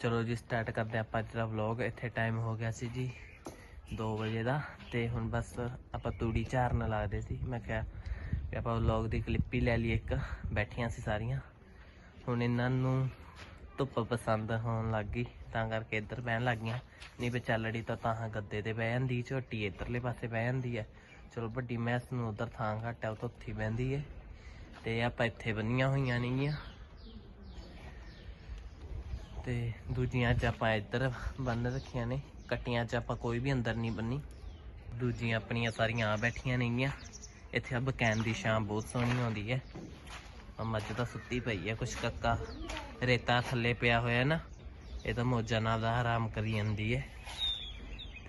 ਚਲੋ ਜੀ ਸਟਾਰਟ ਕਰਦੇ ਹਾਂ ਆਪਾਂ ਅੱਜ ਦਾ ਵਲੌਗ ਇੱਥੇ ਟਾਈਮ ਹੋ ਗਿਆ ਸੀ ਜੀ 2 ਵਜੇ ਦਾ ਤੇ ਹੁਣ ਬਸ ਆਪਾਂ ਤੂੜੀ ਝਾਰਨ ਲੱਗਦੇ ਸੀ। ਮੈਂ ਕਿਹਾ ਵੀ ਆਪਾਂ ਵਲੌਗ ਦੀ ਕਲਿੱਪ ਹੀ ਲੈ ਲਈ ਇੱਕ। ਬੈਠੀਆਂ ਸੀ ਸਾਰੀਆਂ। ਹੁਣ ਇਹਨਾਂ ਨੂੰ ਧੁੱਪ ਪਸੰਦ ਹੋਣ ਲੱਗ ਗਈ, ਤਾਂ ਕਰਕੇ ਇੱਧਰ ਬਹਿਣ ਲੱਗ ਗਈਆਂ। ਨਹੀਂ ਵੀ ਚੱਲੜੀ ਤਾਂ ਤਾਂ ਗੱਦੇ ਤੇ ਬਹਿ ਜਾਂਦੀ, ਝੋਟੀ ਇੱਧਰਲੇ ਪਾਸੇ ਬਹਿ ਜਾਂਦੀ ਹੈ। ਚਲੋ ਵੱਡੀ ਮੈਸ ਨੂੰ ਉਧਰ ਥਾਂ ਘੱਟ ਹੈ, ਉਹ ਤਾਂ ਉੱਥੇ ਬਹਿੰਦੀ ਹੈ। ਤੇ ਆਪਾਂ ਇੱਥੇ ਬੰਨੀਆਂ ਹੋਈਆਂ ਨੇਗੀਆਂ। ਤੇ ਦੂਜੀਆਂ ਅੱਜ ਆਪਾਂ ਇੱਧਰ ਬੰਨ ਰੱਖੀਆਂ ਨੇ। ਕੱਟੀਆਂ ਚ ਆਪਾਂ ਕੋਈ ਵੀ ਅੰਦਰ ਨਹੀਂ ਬੰਨੀ। ਦੂਜੀਆਂ ਆਪਣੀਆਂ ਸਾਰੀਆਂ ਆ ਬੈਠੀਆਂ ਨੇਗੀਆਂ। ਇੱਥੇ ਆ ਬਕੈਨ ਦੀ ਛਾਂ ਬਹੁਤ ਸੋਹਣੀ ਆਉਂਦੀ ਹੈ। ਮੱਝ ਤਾਂ ਸੁੱਤੀ ਪਈ ਹੈ, ਕੁਛ ਕੱਕਾ ਰੇਤਾ ਥੱਲੇ ਪਿਆ ਹੋਇਆ ਨਾ, ਇਹ ਤਾਂ ਮੋਜਾ ਨਾਲ ਦਾ ਆਰਾਮ ਕਰੀ ਜਾਂਦੀ ਹੈ।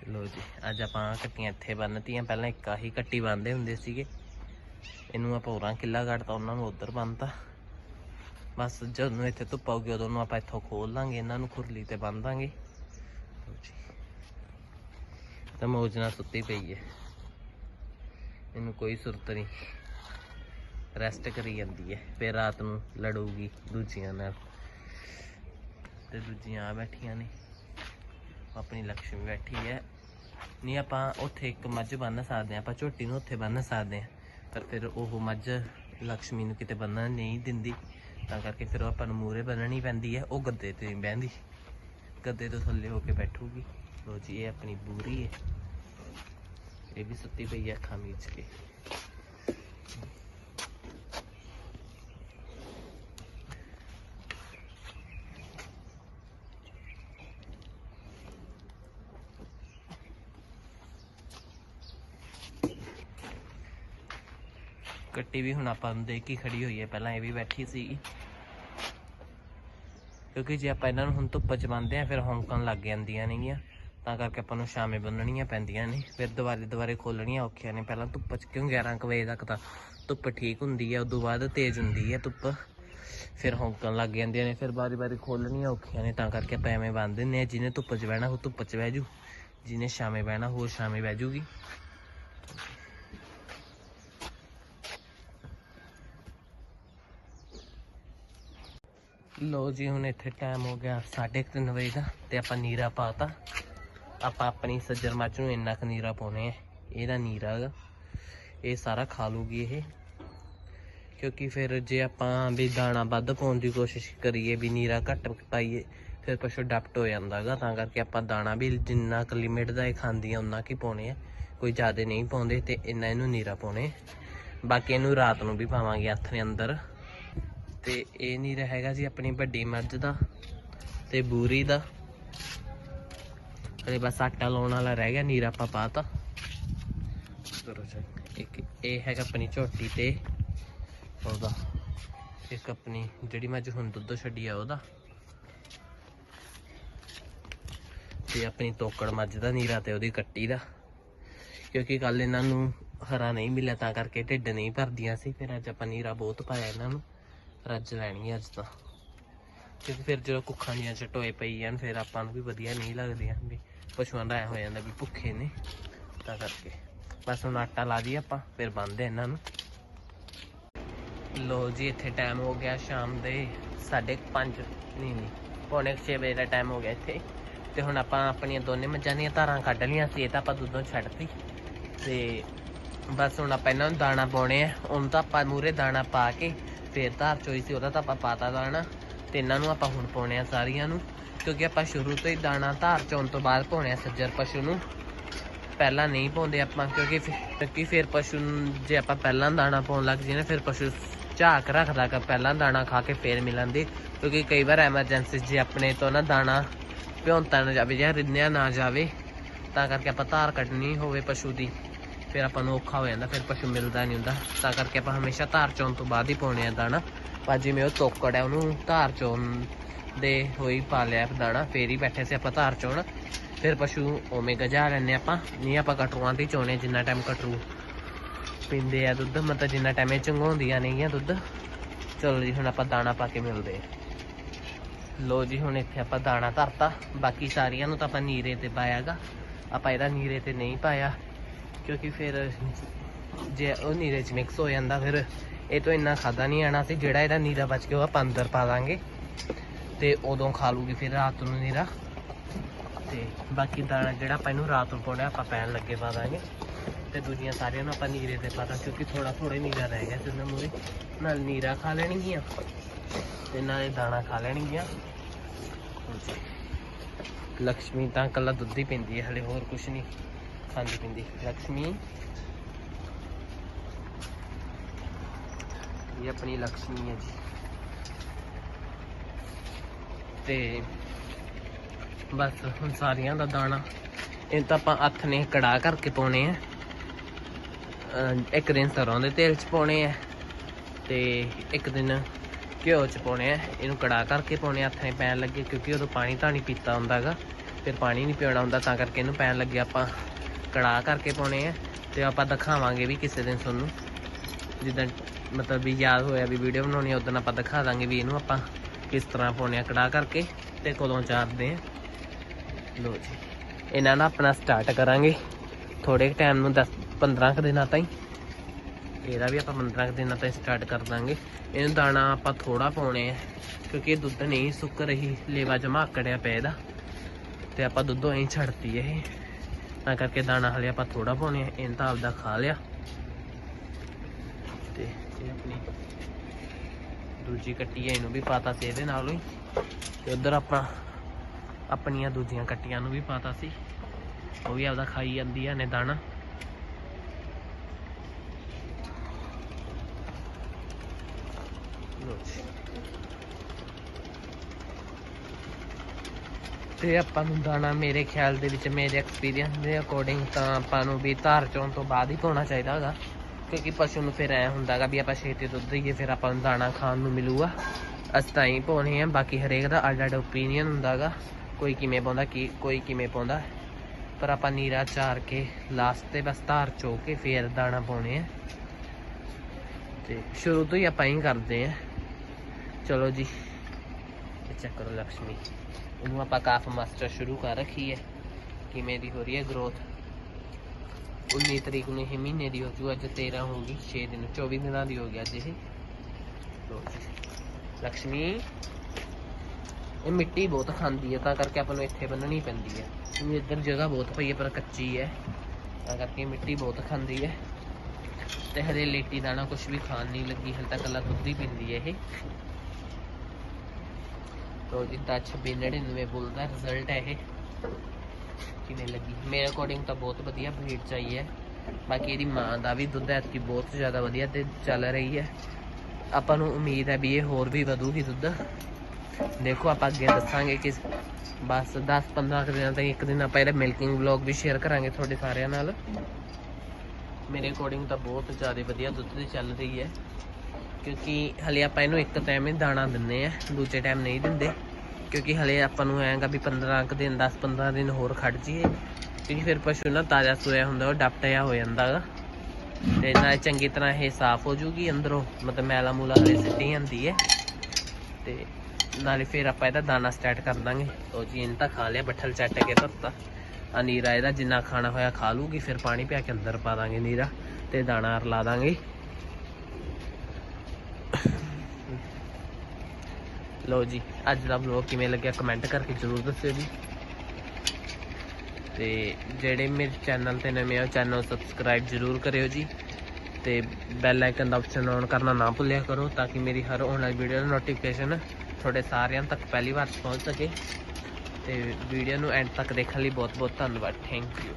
ਤੇ ਲੋ ਜੀ, ਅੱਜ ਆਪਾਂ ਕੱਟੀਆਂ ਇੱਥੇ ਬੰਨਤੀਆਂ। ਪਹਿਲਾਂ ਇੱਕ ਆਹੀ ਕੱਟੀ ਬੰਨਦੇ ਹੁੰਦੇ ਸੀਗੇ। ਇਹਨੂੰ ਆਪਾਂ ਹੋਰਾਂ ਕਿੱਲਾ ਕੱਢਤਾ, ਉਹਨਾਂ ਨੂੰ ਉਧਰ ਬੰਨਤਾ ਬਸ ਜਦੋਂ ਇੱਥੇ ਧੁੱਪ ਆਊਗੀ ਉਦੋਂ ਨੂੰ ਆਪਾਂ ਇੱਥੋਂ ਖੋਲ ਲਾਂਗੇ, ਇਹਨਾਂ ਨੂੰ ਖੁਰਲੀ ਤੇ ਬੰਨ ਦਾਂਗੇ। ਤਾਂ ਮੌਜ ਨਾਲ ਸੁੱਤੀ ਪਈ ਹੈ। ਇਹਨੂੰ ਕੋਈ ਸੁਰਤ ਨਹੀਂ। ਰੈਸਟ ਕਰੀ ਜਾਂਦੀ ਹੈ। ਫਿਰ ਰਾਤ ਨੂੰ ਲੜੂਗੀ ਦੂਜੀਆਂ ਨਾਲ। ਤੇ ਦੂਜੀਆਂ ਆ ਬੈਠੀਆਂ ਨੇ। ਆਪਣੀ ਲਕਸ਼ਮੀ ਬੈਠੀ ਹੈ। ਨਹੀਂ, ਆਪਾਂ ਉੱਥੇ ਇੱਕ ਮੱਝ ਬੰਨ ਸਕਦੇ ਆ ਆਪਾਂ ਝੋਟੀ ਨੂੰ ਉੱਥੇ ਬੰਨ ਸਕਦੇ ਆ ਪਰ ਫਿਰ ਉਹ ਮੱਝ ਲਕਸ਼ਮੀ ਨੂੰ ਕਿਤੇ ਬੰਨਣ ਨਹੀਂ ਦਿੰਦੀ। ਤਾਂ ਕਰਕੇ ਫਿਰ ਉਹ ਆਪਾਂ ਨੂੰ ਮੂਰੇ ਬੰਨਣੀ ਪੈਂਦੀ ਹੈ ਉਹ ਗੱਦੇ ਤੇ ਨਹੀਂ ਬਹਿੰਦੀ। ਗੱਦੇ ਤੋਂ ਥੱਲੇ ਹੋ ਕੇ ਬੈਠੂਗੀ। ਲੋ ਜੀ, ਇਹ ਆਪਣੀ ਬੂਰੀ ਹੈ ਇਹ ਵੀ ਸੁੱਤੀ ਪਈ ਹੈ ਅੱਖਾਂ ਮੀਚ ਕੇ। ਕੱਟੀ ਵੀ ਹੁਣ ਆਪਾਂ ਨੂੰ ਦੇਖ ਕੇ ਖੜੀ ਹੋਈ ਹੈ ਪਹਿਲਾਂ ਇਹ ਵੀ ਬੈਠੀ ਸੀ ਕਿਉਂਕਿ ਜੇ ਆਪਾਂ ਇਹਨਾਂ ਨੂੰ ਹੁਣ ਧੁੱਪ ਚ ਬੰਨਦੇ ਆ ਫਿਰ ਹੌਂਕਣ ਲੱਗ ਜਾਂਦੀਆਂ ਨੇਗੀਆਂ। ਤਾਂ ਕਰਕੇ ਆਪਾਂ ਨੂੰ ਸ਼ਾਮੇ ਬੰਨਣੀਆਂ ਪੈਂਦੀਆਂ ਨੇ। ਫਿਰ ਦੁਬਾਰੇ ਦੁਬਾਰੇ ਖੋਲਣੀਆਂ ਔਖੀਆਂ ਨੇ। ਪਹਿਲਾਂ ਧੁੱਪ ਚ ਕਿਉਂ 11 ਕੁ ਵਜੇ ਤੱਕ ਤਾਂ ਧੁੱਪ ਠੀਕ ਹੁੰਦੀ ਹੈ ਉਦੋਂ ਬਾਅਦ ਤੇਜ਼ ਹੁੰਦੀ ਹੈ ਧੁੱਪ। ਫਿਰ ਹੌਂਕਣ ਲੱਗ ਜਾਂਦੀਆਂ ਨੇ। ਫਿਰ ਬਾਰੀ-ਬਾਰੀ ਖੋਲਣੀਆਂ ਔਖੀਆਂ ਨੇ। ਤਾਂ ਕਰਕੇ ਆਪਾਂ ਐਵੇਂ ਬੰਨ ਦਿੰਦੇ ਆ ਜਿਹਨੇ ਧੁੱਪ 'ਚ ਬਹਿਣਾ ਉਹ ਧੁੱਪ 'ਚ ਬਹਿ ਜੂ। ਜਿਹਨੇ ਸ਼ਾਮੇ ਬਹਿਣਾ ਹੋਰ ਸ਼ਾਮੇ ਬਹਿ ਜੂਗੀ। ਲੋ ਜੀ, ਹੁਣ ਇੱਥੇ ਟਾਈਮ ਹੋ ਗਿਆ 3:30 ਵਜੇ ਦਾ ਤੇ ਆਪਾਂ ਨੀਰਾ ਪਾਤਾ। ਆਪਾਂ ਆਪਣੀ ਸੱਜਰ ਮੱਝ ਨੂੰ ਇੰਨਾ ਕੁ ਨੀਰਾ ਪਾਉਣੇ ਆ। ਇਹਦਾ ਨੀਰਾ ਇਹ ਸਾਰਾ ਖਾ ਲੂਗੀ ਇਹ। ਕਿਉਂਕਿ ਫਿਰ ਜੇ ਆਪਾਂ ਵੀ ਦਾਣਾ ਵੱਧ ਪਾਉਣ ਦੀ ਕੋਸ਼ਿਸ਼ ਕਰੀਏ, ਵੀ ਨੀਰਾ ਘੱਟ ਪਾਈਏ, ਫਿਰ ਪਸ਼ੂ ਡਾਪਟ ਹੋ ਜਾਂਦਾਗਾ ਤਾਂ ਕਰਕੇ ਆਪਾਂ ਦਾਣਾ ਵੀ ਜਿੰਨਾ ਕੁ ਲਿਮਿਟ ਦਾ ਇਹ ਖਾਂਦੀ ਆ ਉਨਾ ਕੀ ਪਾਉਣੇ ਆ। ਕੋਈ ਜ਼ਿਆਦਾ ਨਹੀਂ ਪਾਉਂਦੇ ਤੇ ਇੰਨਾ ਇਹਨੂੰ ਨੀਰਾ ਪਾਉਣੇ ਬਾਕੀ ਇਹਨੂੰ ਰਾਤ ਨੂੰ ਵੀ ਪਾਵਾਂਗੇ ਹੱਥ ਦੇ ਅੰਦਰ। ਤੇ ਇਹ ਨਹੀਂ ਰਹੇਗਾ ਜੀ ਆਪਣੀ ਵੱਡੀ ਮੱਝ ਦਾ ਤੇ ਬੂਰੀ ਦਾ। ਹਲੇ ਬਸ ਆਟਾ ਲਾਉਣ ਵਾਲਾ ਰਹਿ ਗਿਆ ਨੀਰਾ ਆਪਾਂ ਪਾਤਾ। ਕਰੋ ਚੈੱਕ ਇੱਕ ਇਹ ਹੈਗਾ ਆਪਣੀ ਝੋਟੀ ਤੇ ਉਹਦਾ। ਇੱਕ ਆਪਣੀ ਜਿਹੜੀ ਮੱਝ ਹੁਣ ਦੁੱਧ ਛੱਡੀ ਆ ਉਹਦਾ। ਤੇ ਆਪਣੀ ਤੋਕੜ ਮੱਝ ਦਾ ਨੀਰਾ ਤੇ ਉਹਦੀ ਕੱਟੀ ਦਾ। ਕਿਉਂਕਿ ਕੱਲ ਇਹਨਾਂ ਨੂੰ ਹਰਾ ਨਹੀਂ ਮਿਲਿਆ ਤਾਂ ਕਰਕੇ ਢਿੱਡ ਨਹੀਂ ਭਰਦੀਆਂ ਸੀ ਫਿਰ ਅੱਜ ਆਪਾਂ ਨੀਰਾ ਬਹੁਤ ਪਾਇਆ ਇਹਨਾਂ ਨੂੰ। ਰੱਜ ਲੈਣੀ ਹੈ ਅੱਜ ਤਾਂ। ਕਿਉਂਕਿ ਫਿਰ ਜਦੋਂ ਕੁੱਖਾਂ ਦੀਆਂ ਚ ਟੋਏ ਪਈ ਜਾਣ, ਫਿਰ ਆਪਾਂ ਨੂੰ ਵੀ ਵਧੀਆ ਨਹੀਂ ਲੱਗਦੀਆਂ ਵੀ ਪਸ਼ੂਆਂ ਦਾ ਐ ਹੋ ਜਾਂਦਾ ਵੀ ਭੁੱਖੇ ਨੇ। ਤਾਂ ਕਰਕੇ। ਬਸ ਹੁਣ ਆਟਾ ਲਾ ਦਈਏ ਆਪਾਂ, ਫਿਰ ਬੰਨਦੇ ਇਹਨਾਂ ਨੂੰ। ਲੋ ਜੀ, ਇੱਥੇ ਟਾਈਮ ਹੋ ਗਿਆ ਸ਼ਾਮ ਦੇ 5:30 ਨਹੀਂ ਨਹੀਂ, ਪੌਣੇ 6 ਵਜੇ ਦਾ ਟਾਈਮ ਹੋ ਗਿਆ ਇੱਥੇ। ਤੇ ਹੁਣ ਆਪਾਂ ਆਪਣੀਆਂ ਦੋਨੇ ਮੱਝਾਂ ਦੀਆਂ ਧਾਰਾਂ ਕੱਢ ਲਈਆਂ ਸੀ, ਇਹ ਤਾਂ ਆਪਾਂ ਦੁੱਧੋਂ ਛੱਡਤੀ। ਤੇ ਬਸ ਹੁਣ ਆਪਾਂ ਇਹਨਾਂ ਨੂੰ ਦਾਣਾ ਪਾਉਣੇ ਆ। ਹੁਣ ਤਾਂ ਆਪਾਂ ਮੂਰੇ ਦਾਣਾ ਪਾ ਕੇ ਫੇਰ ਧਾਰ ਚੋਈ ਸੀ, ਉਹਦਾ ਤਾਂ ਆਪਾਂ ਪਾਤਾ ਦਾਣਾ ਤੇ ਇਹਨਾਂ ਨੂੰ ਆਪਾਂ ਹੁਣ ਪਾਉਣੇ ਆ ਸਾਰੀਆਂ ਨੂੰ, ਕਿਉਂਕਿ ਆਪਾਂ ਸ਼ੁਰੂ ਤੋਂ ਹੀ ਦਾਣਾ ਧਾਰ ਚੋਣ ਤੋਂ ਬਾਅਦ ਪਾਉਣੇ ਆ ਸੱਜਰ ਪਸ਼ੂ ਨੂੰ। ਪਹਿਲਾਂ ਨਹੀਂ ਪਾਉਂਦੇ ਆਪਾਂ, ਕਿਉਂਕਿ ਕਿਉਂਕਿ ਫਿਰ ਪਸ਼ੂ ਜੇ ਆਪਾਂ ਪਹਿਲਾਂ ਦਾਣਾ ਪਾਉਣ ਲੱਗ ਜਾਈਏ ਨਾ, ਫਿਰ ਪਸ਼ੂ ਝਾਕ ਰੱਖਦਾ ਕਿ ਪਹਿਲਾਂ ਦਾਣਾ ਖਾ ਕੇ ਫੇਰ ਮਿਲਣ ਦੀ। ਕਿਉਂਕਿ ਕਈ ਵਾਰ ਐਮਰਜੈਂਸੀ ਜੇ ਆਪਣੇ ਤੋਂ ਨਾ ਦਾਣਾ ਭਿਉਂਤਾ ਨਾ ਜਾਵੇ ਜਾਂ ਰਿੰਨਿਆ ਨਾ ਜਾਵੇ, ਤਾਂ ਕਰਕੇ ਆਪਾਂ ਧਾਰ ਕੱਢਣੀ ਹੋਵੇ ਪਸ਼ੂ ਦੀ। ਫਿਰ ਆਪਾਂ ਨੂੰ ਔਖਾ ਹੋ ਜਾਂਦਾ, ਫਿਰ ਪਸ਼ੂ ਮਿਲਦਾ ਨਹੀਂ ਹੁੰਦਾ। ਤਾਂ ਕਰਕੇ ਆਪਾਂ ਹਮੇਸ਼ਾ ਧਾਰ ਚੋਣ ਤੋਂ ਬਾਅਦ ਹੀ ਪਾਉਣੇ ਆ ਦਾਣਾ। ਪਰ ਜਿਵੇਂ ਉਹ ਤੋਕੜ ਹੈ ਉਹਨੂੰ ਧਾਰ ਚੋਣ ਦੇ ਹੋਈ ਪਾ ਲਿਆ ਦਾਣਾ, ਫੇਰ ਹੀ ਬੈਠੇ ਸੀ ਆਪਾਂ ਧਾਰ ਚੋਣ। ਫਿਰ ਪਸ਼ੂ ਉਵੇਂ ਗਜਾ ਲੈਂਦੇ ਆਪਾਂ। ਨਹੀਂ, ਆਪਾਂ ਕਟਰੂਆਂ ਦੀ ਚੋਣੇ ਜਿੰਨਾ ਟਾਈਮ ਕਟਰੂ ਪੀਂਦੇ ਆ ਦੁੱਧ। ਮਤਲਬ ਜਿੰਨਾ ਟਾਈਮ ਇਹ ਚੰਗਾਉਂਦੀਆਂ ਨੇਗੀਆਂ ਦੁੱਧ। ਚਲੋ ਜੀ, ਹੁਣ ਆਪਾਂ ਦਾਣਾ ਪਾ ਕੇ ਮਿਲਦੇ ਆ। ਲੋ ਜੀ, ਹੁਣ ਇੱਥੇ ਆਪਾਂ ਦਾਣਾ ਧਰਤਾ। ਬਾਕੀ ਸਾਰੀਆਂ ਨੂੰ ਤਾਂ ਆਪਾਂ ਨੀਰੇ ਤੇ ਪਾਇਆਗਾ। ਆਪਾਂ ਇਹਦਾ ਨੀਰੇ ਤੇ ਨਹੀਂ ਪਾਇਆ। ਕਿਉਂਕਿ ਫਿਰ ਜੇ ਉਹ ਨੀਰੇ 'ਚ ਮਿਕਸ ਹੋ ਜਾਂਦਾ, ਫਿਰ ਇਹ ਤੋਂ ਇੰਨਾ ਖਾਦਾ ਨਹੀਂ ਆਣਾ ਸੀ, ਜਿਹੜਾ ਇਹਦਾ ਨੀਰਾ ਬਚ ਕੇ ਉਹ ਆਪਾਂ ਅੰਦਰ ਪਾ ਦਾਂਗੇ। ਤੇ ਉਦੋਂ ਖਾ ਲੂਗੀ ਫਿਰ ਰਾਤ ਨੂੰ ਨੀਰਾ। ਤੇ ਬਾਕੀ ਦਾਣਾ ਜਿਹੜਾ ਆਪਾਂ ਇਹਨੂੰ ਰਾਤ ਨੂੰ ਪਾਉਣਾ, ਆਪਾਂ ਪੈਣ ਲੱਗੇ ਪਾ ਦਾਂਗੇ। ਤੇ ਦੂਜੀਆਂ ਸਾਰੀਆਂ ਨੂੰ ਆਪਾਂ ਨੀਰੇ ਤੇ ਪਾਤਾ ਕਿਉਂਕਿ ਥੋੜਾ ਥੋੜਾ ਨੀਰਾ ਰਹਿ ਗਿਆ ਤੇ ਉਹਨਾਂ ਮੂਰੇ ਨਾਲ ਨੀਰਾ ਖਾ ਲੈਣਗੀਆਂ ਤੇ ਨਾਲੇ ਦਾਣਾ ਖਾ ਲੈਣਗੀਆਂ। ਲక్ష్ਮੀ ਤਾਂ ਕੱਲਾ ਦੁੱਧ ਹੀ ਪਿੰਦੀ ਹੈ, ਹਲੇ ਹੋਰ ਕੁਝ ਨਹੀਂ। ਹਾਂਜੀ ਪਿੰਦੀ ਲక్ష్ਮੀ ਇਹ ਆਪਣੀ ਲక్ష్ਮੀ ਹੈ ਜੀ। ਤੇ ਬਸ ਹੁਣ ਸਾਰੀਆਂ ਦਾ ਦਾਣਾ। ਇਹ ਤਾਂ ਆਪਾਂ ਹੱਥ ਨੇ ਕੜਾ ਕਰਕੇ ਪਾਉਣੇ ਆ। ਇੱਕ ਦਿਨ ਸਰੋਂ ਦੇ ਤੇਲ ਚ ਪਾਉਣੇ ਆ। ਤੇ ਇੱਕ ਦਿਨ ਘਿਓ ਚ ਪਾਉਣੇ ਆ। ਇਹਨੂੰ ਕੜਾ ਕਰਕੇ ਪਾਉਣੇ ਹੱਥ ਨੇ ਪੈਣ ਲੱਗੇ ਕਿਉਂਕਿ ਉਦੋਂ ਪਾਣੀ ਤਾਂ ਨਹੀਂ ਪੀਤਾ ਹੁੰਦਾਗਾ ਫਿਰ ਪਾਣੀ ਨਹੀਂ ਪੀਣਾ ਹੁੰਦਾ, ਤਾਂ ਕਰਕੇ ਇਹਨੂੰ ਪੈਣ ਲੱਗੇ ਆਪਾਂ। ਕੜਾ ਕਰਕੇ ਪਾਉਣੇ ਆ ਤੇ ਆਪਾਂ ਦਿਖਾਵਾਂਗੇ ਵੀ ਕਿਸੇ ਦਿਨ ਤੁਹਾਨੂੰ। ਜਿੱਦਾਂ ਮਤਲਬ ਵੀ ਯਾਦ ਹੋਇਆ ਵੀ ਵੀਡੀਓ ਬਣਾਉਣੀ ਆ ਉਦੋਂ ਆਪਾਂ ਦਿਖਾ ਦਾਂਗੇ ਵੀ ਇਹਨੂੰ ਆਪਾਂ ਕਿਸ ਤਰ੍ਹਾਂ ਪਾਉਣੇ ਆ ਕੜਾ ਕਰਕੇ ਤੇ ਕਦੋਂ ਚਾਰਦੇ ਆ। ਲੋ ਜੀ, ਇਹਨਾਂ ਨਾਲ ਆਪਣਾ ਸਟਾਰਟ ਕਰਾਂਗੇ। ਥੋੜੇ ਟਾਈਮ ਨੂੰ 10 15 ਕੁ ਦਿਨਾਂ ਤਾਈਂ। ਇਹਦਾ ਵੀ ਆਪਾਂ 15 ਕੁ ਦਿਨਾਂ ਤਾਈਂ ਸਟਾਰਟ ਕਰ ਦਾਂਗੇ। ਇਹਨੂੰ ਦਾਣਾ ਆਪਾਂ ਥੋੜਾ ਪਾਉਣੇ ਆ, ਕਿਉਂਕਿ ਇਹ ਦੁੱਧ ਨਹੀਂ ਸੁੱਕ ਰਹੀ, ਲੇਵਾ ਜਮਾ ਆਕੜਿਆ ਪਿਆ ਇਹਦਾ। ਤੇ ਆਪਾਂ ਦੁੱਧੋਂ ਐਂ ਛੱਡਤੀ ਇਹ। ਤਾਂ ਕਰਕੇ ਦਾਣਾ ਹਲੇ ਆਪਾਂ ਥੋੜਾ ਪਾਉਣੇ ਆ। ਇਹਨਾਂ ਤਾਂ ਆਪਦਾ ਖਾ ਲਿਆ। ਤੇ ਇਹ ਆਪਣੀ ਦੂਜੀ ਕੱਟੀ ਹੈ ਇਹਨੂੰ ਵੀ ਪਾਤਾ ਸੀ ਇਹਦੇ ਨਾਲ ਹੀ। ਤੇ ਉਧਰ ਆਪਾਂ ਆਪਣੀਆਂ ਦੂਜੀਆਂ ਕੱਟੀਆਂ ਨੂੰ ਵੀ ਪਾਤਾ ਸੀ। ਉਹ ਵੀ ਆਪਦਾ ਖਾਈ ਜਾਂਦੀ ਆ ਨੇ ਦਾਣਾ। ਲਓ ਜੀ। ਤੇ ਆਪਾਂ ਨੂੰ ਦਾਣਾ ਮੇਰੇ ਖਿਆਲ ਦੇ ਵਿੱਚ, ਮੇਰੇ ਐਕਸਪੀਰੀਅੰਸ ਦੇ ਅਕੋਰਡਿੰਗ ਤਾਂ ਆਪਾਂ ਨੂੰ ਵੀ ਧਾਰ ਚੋਣ ਤੋਂ ਬਾਅਦ ਹੀ ਪਾਉਣਾ ਚਾਹੀਦਾ ਹੈਗਾ ਕਿਉਂਕਿ ਪਸ਼ੂ ਨੂੰ ਫਿਰ ਐ ਹੁੰਦਾਗਾ ਵੀ ਆਪਾਂ ਛੇਤੀ ਦੁੱਧ ਦਈਏ, ਫਿਰ ਆਪਾਂ ਨੂੰ ਦਾਣਾ ਖਾਣ ਨੂੰ ਮਿਲੂਗਾ। ਅਸੀਂ ਤਾਂ ਹੀ ਪਾਉਣੇ ਆ, ਬਾਕੀ ਹਰੇਕ ਦਾ ਅੱਡ ਅੱਡ ਓਪੀਨੀਅਨ ਹੁੰਦਾਗਾ। ਕੋਈ ਕਿਵੇਂ ਪਾਉਂਦਾ, ਕੀ, ਕੋਈ ਕਿਵੇਂ ਪਾਉਂਦਾ। ਪਰ ਆਪਾਂ ਨੀਰਾ ਚਾਰ ਕੇ ਲਾਸਟ ਤੇ ਬਸ ਧਾਰ ਚੋ ਕੇ ਫੇਰ ਦਾਣਾ ਪਾਉਣੇ ਆ। ਤੇ ਸ਼ੁਰੂ ਤੋਂ ਹੀ ਆਪਾਂ ਹੀ ਕਰਦੇ ਆ। ਚਲੋ ਜੀ ਚੈੱਕ ਕਰੋ ਲక్ష్ਮੀ ਇਹਨੂੰ ਆਪਾਂ ਕਾਫ ਮਾਸਟਰ ਸ਼ੁਰੂ ਕਰ ਰੱਖੀ ਹੈ ਕਿਵੇਂ ਦੀ ਹੋ ਰਹੀ ਹੈ ਗਰੋਥ 19 ਤਰੀਕ ਨੂੰ ਇਹ ਮਹੀਨੇ ਦੀ ਹੋ ਜੂ, ਅੱਜ 13 ਹੋ ਗਈ 6 ਦਿਨ 24 ਦਿਨਾਂ ਦੀ ਹੋ ਗਿਆ ਅੱਜ ਇਹ। ਲਓ ਜੀ। ਲక్ష్ਮੀ ਇਹ ਮਿੱਟੀ ਬਹੁਤ ਖਾਂਦੀ ਹੈ, ਤਾਂ ਕਰਕੇ ਆਪਾਂ ਨੂੰ ਇੱਥੇ ਬੰਨਣੀ ਪੈਂਦੀ ਹੈ। ਕਿਉਂਕਿ ਇੱਧਰ ਜਗ੍ਹਾ ਬਹੁਤ ਪਈ ਹੈ, ਪਰ ਕੱਚੀ ਹੈ। ਤਾਂ ਕਰਕੇ ਮਿੱਟੀ ਬਹੁਤ ਖਾਂਦੀ ਹੈ। ਤੇ ਹਲੇ ਲੇਟੀ ਦਾਣਾ ਕੁਝ ਵੀ ਖਾਣ ਨਹੀਂ ਲੱਗੀ ਹਲੇ ਤੱਕ ਕੱਲਾ ਦੁੱਧ ਹੀ ਪੀਂਦੀ ਹੈ ਇਹ। ਤੋ ਜਿੱਦਾਂ 2699 ਬੋਲਦਾ ਰਿਜ਼ਲਟ ਹੈ ਇਹ। ਕਿਵੇਂ ਲੱਗੀ? ਮੇਰੇ ਅਕੋਰਡਿੰਗ ਤਾਂ ਬਹੁਤ ਵਧੀਆ ਬਰੀਡ ਚਾਹੀ ਹੈ। ਬਾਕੀ ਇਹਦੀ ਮਾਂ ਦਾ ਵੀ ਦੁੱਧ ਐਤਕੀ ਬਹੁਤ ਜ਼ਿਆਦਾ ਵਧੀਆ ਤੇ ਚੱਲ ਰਹੀ ਹੈ। ਆਪਾਂ ਨੂੰ ਉਮੀਦ ਹੈ ਵੀ ਇਹ ਹੋਰ ਵੀ ਵਧੂਗੀ ਦੁੱਧ। ਦੇਖੋ, ਆਪਾਂ ਅੱਗੇ ਦੱਸਾਂਗੇ ਕਿ ਬਸ 10 15 ਕੁ ਦਿਨਾਂ ਤੱਕ ਇੱਕ ਦਿਨ ਆਪਾਂ ਇਹਦਾ ਮਿਲਕਿੰਗ ਵਲੌਗ ਵੀ ਸ਼ੇਅਰ ਕਰਾਂਗੇ ਤੁਹਾਡੇ ਸਾਰਿਆਂ ਨਾਲ। ਮੇਰੇ ਅਕੋਰਡਿੰਗ ਤਾਂ ਬਹੁਤ ਜ਼ਿਆਦਾ ਵਧੀਆ ਦੁੱਧ ਦੀ ਚੱਲ ਰਹੀ ਹੈ। ਕਿਉਂਕਿ ਹਲੇ ਆਪਾਂ ਇਹਨੂੰ ਇੱਕ ਟਾਈਮ ਹੀ ਦਾਣਾ ਦਿੰਨੇ ਆ ਦੂਜੇ ਟਾਈਮ ਨਹੀਂ ਦਿੰਦੇ। ਕਿਉਂਕਿ ਹਲੇ ਆਪਾਂ ਨੂੰ ਐਂਗਾ ਵੀ 15 ਕੁ ਦਿਨ 10 15 ਦਿਨ ਹੋਰ ਖੜ ਜੀਏ ਕਿਉਂਕਿ ਫਿਰ ਪਸ਼ੂ ਨਾ ਤਾਜ਼ਾ ਸੋਇਆ ਹੁੰਦਾ, ਉਹ ਡਪਟਿਆ ਹੋ ਜਾਂਦਾਗਾ ਤੇ ਨਾਲ ਚੰਗੀ ਤਰ੍ਹਾਂ ਇਹ ਸਾਫ਼ ਹੋ ਜੂਗੀ ਅੰਦਰੋਂ, ਮਤਲਬ ਮੈਲਾ ਮੂਲਾ ਹਲੇ ਸਿੱਟੀ ਜਾਂਦੀ ਹੈ। ਤੇ ਨਾਲੇ ਫਿਰ ਆਪਾਂ ਇਹਦਾ ਦਾਣਾ ਸਟਾਰਟ ਕਰ ਦਾਂਗੇ। ਉਹ ਜੀ, ਇਹਨੇ ਤਾਂ ਖਾ ਲਿਆ, ਬੱਠਲ ਚੱਟ ਕੇ ਧਰਤਾ। ਆ ਨੀਰਾ ਇਹਦਾ ਜਿੰਨਾ ਖਾਣਾ ਹੋਇਆ ਖਾ ਲੂਗੀ, ਫਿਰ ਪਾਣੀ ਪਿਆ ਕੇ ਅੰਦਰ ਪਾ ਦਾਂਗੇ ਨੀਰਾ, ਤੇ ਦਾਣਾ ਰਲਾ ਦਾਂਗੇ। ਲਓ ਜੀ, ਅੱਜ ਦਾ ਵਲੌਗ ਕਿਵੇਂ ਲੱਗਿਆ ਕਮੈਂਟ ਕਰਕੇ ਜ਼ਰੂਰ ਦੱਸਿਓ ਜੀ। ਤੇ ਜਿਹੜੇ ਮੇਰੇ ਚੈਨਲ ਤੇ ਨਵੇਂ ਆ ਚੈਨਲ ਸਬਸਕ੍ਰਾਈਬ ਜ਼ਰੂਰ ਕਰਿਓ ਜੀ। ਤੇ ਬੈਲ ਆਈਕਨ ਦਾ ਆਪਸ਼ਨ ਔਨ ਕਰਨਾ ਨਾ ਭੁੱਲਿਆ ਕਰੋ, ਤਾਂ ਕਿ ਮੇਰੀ ਹਰ ਆਉਣ ਵਾਲੀ ਵੀਡੀਓ ਦਾ ਨੋਟੀਫਿਕੇਸ਼ਨ ਤੁਹਾਡੇ ਸਾਰਿਆਂ ਤੱਕ ਪਹਿਲੀ ਵਾਰ ਪਹੁੰਚ ਸਕੇ। ਤੇ ਵੀਡੀਓ ਨੂੰ ਐਂਡ ਤੱਕ ਦੇਖਣ ਲਈ ਬਹੁਤ ਬਹੁਤ ਧੰਨਵਾਦ। Thank you